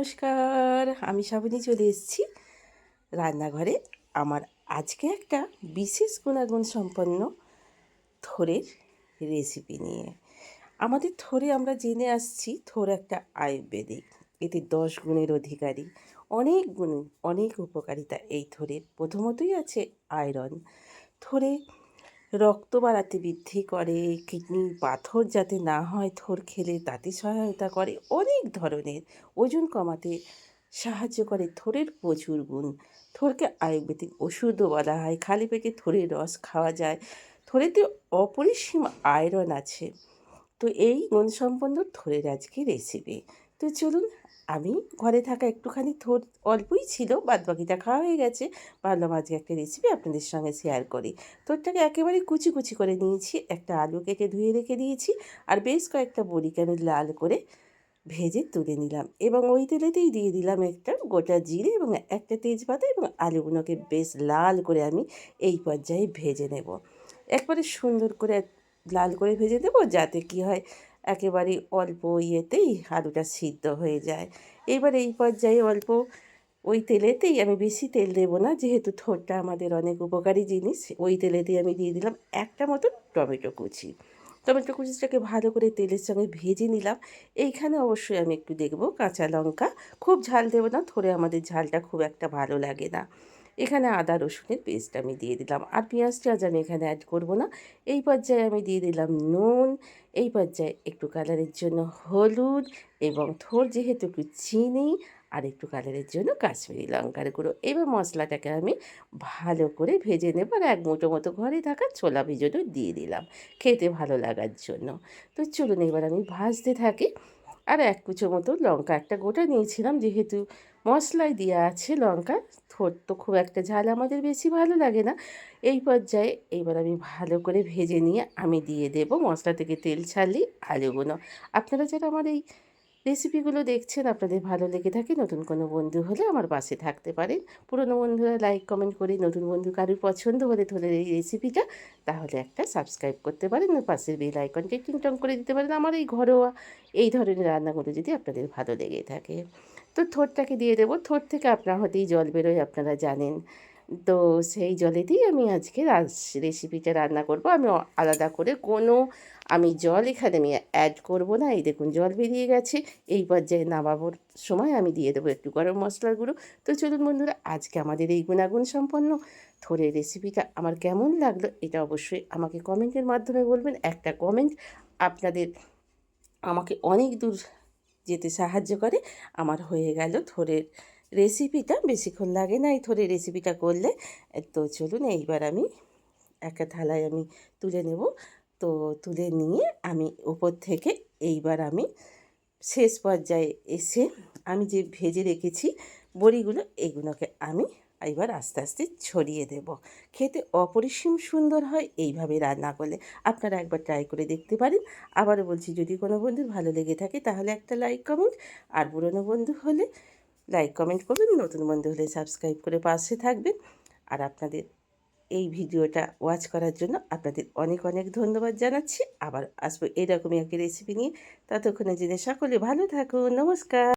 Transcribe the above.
নমস্কার, আমি শ্রাবণী চলে এসেছি রান্নাঘরে। আমার আজকে একটা বিশেষ গুণাগুণ সম্পন্ন থোরের রেসিপি নিয়ে। আমাদের থোরে আমরা জেনে আসছি, থোর একটা আয়ুর্বেদিক। এতে দশ গুণের অধিকারী, অনেক গুণ, অনেক উপকারিতা এই থোরের। প্রথমতই আছে আয়রন। থোরে রক্ত বাড়াতে বৃদ্ধি করে, কিডনি পাথর যাতে না হয় থোর খেলে তাতে সহায়তা করে অনেক ধরনের। ওজন কমাতে সাহায্য করে থোরের প্রচুর গুণ। থোরকে আয়ুর্বেদিক ওষুধও বলা হয়। খালি পেটে থোরের রস খাওয়া যায়। থোরেতে অপরিসীম আয়রন আছে। তো এই গুণসম্পন্ন থোরের আজকে রেসিপি তো চলুন, আমি ঘরে থাকা একটুখানি থোর অল্পই ছিল বাদ বাকিটা খাওয়া হয়ে গেছে। ভাবলাম আজকে একটা রেসিপি আপনাদের সঙ্গে শেয়ার করি। তোরটাকে একেবারে কুচি কুচি করে নিয়েছি, একটা আলু কেটে ধুয়ে রেখে দিয়েছি, আর বেশ কয়েকটা বড়িকে আমি লাল করে ভেজে তুলে নিলাম। এবং ওই তেলেতেই দিয়ে দিলাম একটা গোটা জিরে এবং একটা তেজপাতা এবং আলুগুলোকে বেশ লাল করে আমি এই পর্যায়ে ভেজে নেব। একবারে সুন্দর করে লাল করে ভেজে দেবো যাতে কি হয় একেবারে অল্প ইয়েতেই আলুটা সিদ্ধ হয়ে যায়। এবার এই পর্যায়ে অল্প ওই তেলেতেই আমি বেশি তেল দেবো না, যেহেতু থোরটা আমাদের অনেক উপকারী জিনিস, ওই তেলেতেই আমি দিয়ে দিলাম একটা মতো টমেটো কুচি। টমেটো কুচিটাকে ভালো করে তেলের সঙ্গে ভেজে নিলাম। এইখানে অবশ্যই আমি একটু দেখব কাঁচা লঙ্কা। খুব ঝাল দেবো না থোড়ে আমাদের ঝালটা খুব একটা ভালো লাগে না। এখানে আদা, রসুনের পেস্ট আমি দিয়ে দিলাম। আর পেঁয়াজটা আজ আমি এখানে অ্যাড করব না। এই পর্যায়ে আমি দিয়ে দিলাম নুন। এই পর্যায়ে একটু কালারের জন্য হলুদ এবং থোর, যেহেতু একটু চিনি আর একটু কালারের জন্য কাশ্মীরি লঙ্কার গুঁড়ো। এবার মশলাটাকে আমি ভালো করে ভেজে নেব আর এক মুঠো মতো ঘরে থাকা ছোলা ভিজোনো দিয়ে দিলাম খেতে ভালো লাগার জন্য। তো চলুন এবার আমি ভাজতে থাকি। আর এক কুচো মতো লঙ্কা একটা গোটা নিয়েছিলাম। যেহেতু মশলায় দেওয়া আছে লঙ্কা থোর তো খুব একটা ঝাল আমাদের বেশি ভালো লাগে না। এই পর্যায়ে এইবার আমি ভালো করে ভেজে নিয়ে আমি দিয়ে দেব মশলা থেকে তেল ছাড়লেই আলুগুলো। আপনারা যারা আমার এই রেসিপিগুলো দেখছেন, আপনাদের ভালো লেগে থাকে, নতুন কোনো বন্ধু হলে আমার পাশে থাকতে পারেন। পুরনো বন্ধুরা লাইক কমেন্ট করে নতুন বন্ধু কারোর পছন্দ হলে তোদের এই রেসিপিটা তাহলে একটা সাবস্ক্রাইব করতে পারেন পাশের বেল আইকনটি টিংটং করে দিতে পারেন আমার এই ঘরোয়া। এই ধরনের রান্নাগুলো যদি আপনাদের ভালো লেগে থাকে। তো থোরটাকে দিয়ে দেবো। থোর থেকে আপনার হতেই জল বেরোয়, আপনারা জানেন। তো সেই জলেতেই আমি আজকে রেসিপিটা রান্না করব। আমি আলাদা করে কোনো, আমি জল এখানে আমি অ্যাড করব না। এই দেখুন, জল বেরিয়ে গেছে। এই পর্যায়ে নামাবোর সময় আমি দিয়ে দেবো একটু গরম মশলার গুঁড়ো। তো চলুন বন্ধুরা, আজকে আমাদের এই গুণাগুণ সম্পন্ন। থোরের রেসিপিটা আমার কেমন লাগল এটা অবশ্যই আমাকে কমেন্টের মাধ্যমে বলবেন। একটা কমেন্ট আপনাদের আমাকে অনেক দূর যেতে সাহায্য করে। আমার হয়ে গেল থোরের রেসিপিটা বেশিক্ষণ লাগে না, এই থোড়ে রেসিপিটা করলে। তো চলুন এইবার আমি একটা থালায় আমি তুলে নেব। তো তুলে নিয়ে আমি ওপর থেকে এইবার আমি শেষ পর্যায়ে এসে আমি যে ভেজে রেখেছি বড়িগুলো, এগুলোকে আমি এবার আস্তে আস্তে ছড়িয়ে দেব। খেতে অপরিসীম সুন্দর হয় এইভাবে রান্না করলে। আপনারা একবার ট্রাই করে দেখতে পারেন। আবারও বলছি, যদি কোনো বন্ধুর ভালো লেগে থাকে তাহলে একটা লাইক কমেন্ট আর পুরনো বন্ধু হলে লাইক কমেন্ট করবেন, নতুন বন্ধু হলে সাবস্ক্রাইব করে পাশে থাকবেন। আর আপনাদের এই ভিডিওটা ওয়াচ করার জন্য আপনাদের অনেক অনেক ধন্যবাদ জানাচ্ছি। আবার আসব এরকমই একটি রেসিপি নিয়ে। ততক্ষণে জেনে সকলে ভালো থাকুন, নমস্কার।